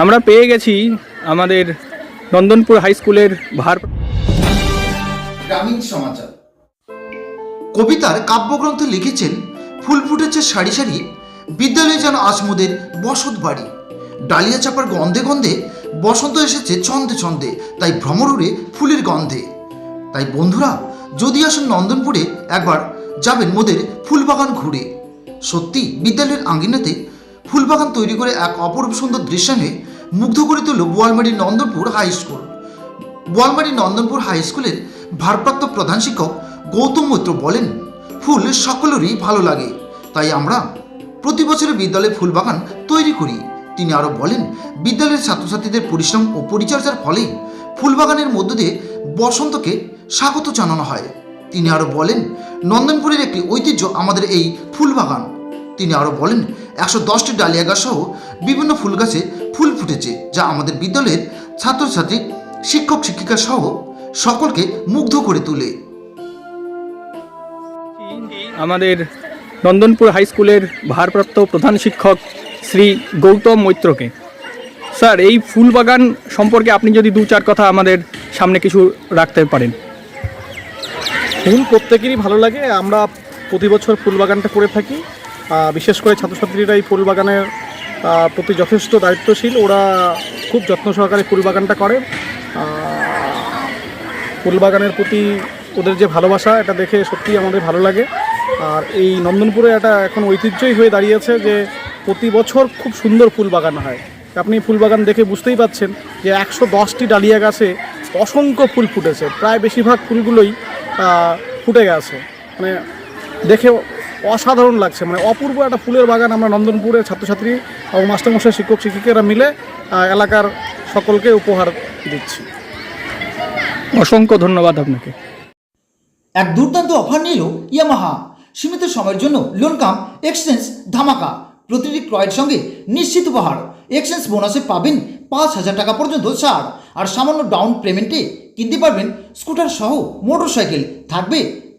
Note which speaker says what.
Speaker 1: আমরা পেয়ে গেছি আমাদের নন্দনপুর হাই স্কুলের ভার
Speaker 2: গ্রামীণ সমাচার। কবিতার কাব্যগ্রন্থ লিখেছেন, ফুল ফুটেছে সারি সারি, বিদ্যালয়ে যেন আসমুদের বসত বাড়ি। ডালিয়া চাপার গন্ধে গন্ধে বসন্ত এসেছে ছন্দে ছন্দে, তাই ভ্রমর উড়ে ফুলের গন্ধে। তাই বন্ধুরা, যদি আসেন নন্দনপুরে, একবার যাবেন মোদের ফুলবাগান ঘুরে। সত্যি বিদ্যালয়ের আঙ্গিনাতে ফুলবাগান তৈরি করে এক অপরূপ সুন্দর দৃশ্যানে মুগ্ধ করে তুলল Boalmari Nandanpur high school. Boalmari Nandanpur high স্কুলের ভারপ্রাপ্ত প্রধান শিক্ষক গৌতম মৈত্র বলেন, ফুল সকলেরই ভালো লাগে। তাই আমরা প্রতি বছরে বিদ্যালয়ে ফুলবাগান তৈরি করি। তিনি আরও বলেন, বিদ্যালয়ের ছাত্রছাত্রীদের পরিশ্রম ও পরিচর্যার ফলেই ফুলবাগানের মধ্য দিয়ে বসন্তকে স্বাগত জানানো হয়। তিনি আরও বলেন, নন্দনপুরের একটি ঐতিহ্য আমাদের এই ফুলবাগান। তিনি আরও বলেন একশো দশটি ডালিয়া গাছ সহ বিভিন্ন ফুল গাছে ফুল ফুটেছে যা আমাদের বিদ্যালয়ের ছাত্রছাত্রী শিক্ষক শিক্ষিকা সহ সকলকে মুগ্ধ করে তোলে।
Speaker 1: আমাদের নন্দনপুর হাই স্কুলের ভারপ্রাপ্ত প্রধান শিক্ষক শ্রী গৌতম মৈত্রকে। স্যার এই ফুল বাগান সম্পর্কে আপনি যদি দু চার কথা আমাদের সামনে কিছু রাখতে পারেন।
Speaker 3: ফুল প্রত্যেকেরই ভালো লাগে আমরা প্রতি বছর ফুল বাগানটা করে থাকি। বিশেষ করে ছাত্রছাত্রীরা এই ফুল বাগানের প্রতি যথেষ্ট দায়িত্বশীল। ওরা খুব যত্ন সহকারে ফুল বাগানটা করে। ফুল বাগানের প্রতি ওদের যে ভালোবাসা, এটা দেখে সত্যিই আমাদের ভালো লাগে। আর এই নন্দনপুরে একটা এখন ঐতিহ্যই হয়ে দাঁড়িয়েছে যে প্রতি বছর খুব সুন্দর ফুল বাগান হয়। আপনি ফুল বাগান দেখে বুঝতেই পাচ্ছেন যে একশো দশটি ডালিয়া গাছে অসংখ্য ফুল ফুটেছে। প্রায় বেশিরভাগ ফুলগুলোই ফুটে গেছে। মানে দেখে অসাধারণ লাগছে। মানে অপূর্ব একটা ফুলের বাগান আমরা নন্দনপুরের ছাত্রছাত্রী এবং মাস্টারমশাই শিক্ষক শিক্ষিকারা মিলে এলাকার সকলকে উপহার দিচ্ছি।
Speaker 1: অসংখ্য ধন্যবাদ আপনাকে।
Speaker 2: এক দুর্দান্ত অফার নিল ইয়ামাহা। সীমিত সময়ের জন্য লোন কাম এক্সচেঞ্জ ধামাকা। প্রতিটি ক্রয়ের সঙ্গে নিশ্চিত উপহার। এক্সচেঞ্জ বোনাসে পাবেন পাঁচ হাজার টাকা পর্যন্ত ছাড়। আর সামান্য ডাউন পেমেন্টে কিনতে পারবেন স্কুটার সহ মোটরসাইকেল। থাকবে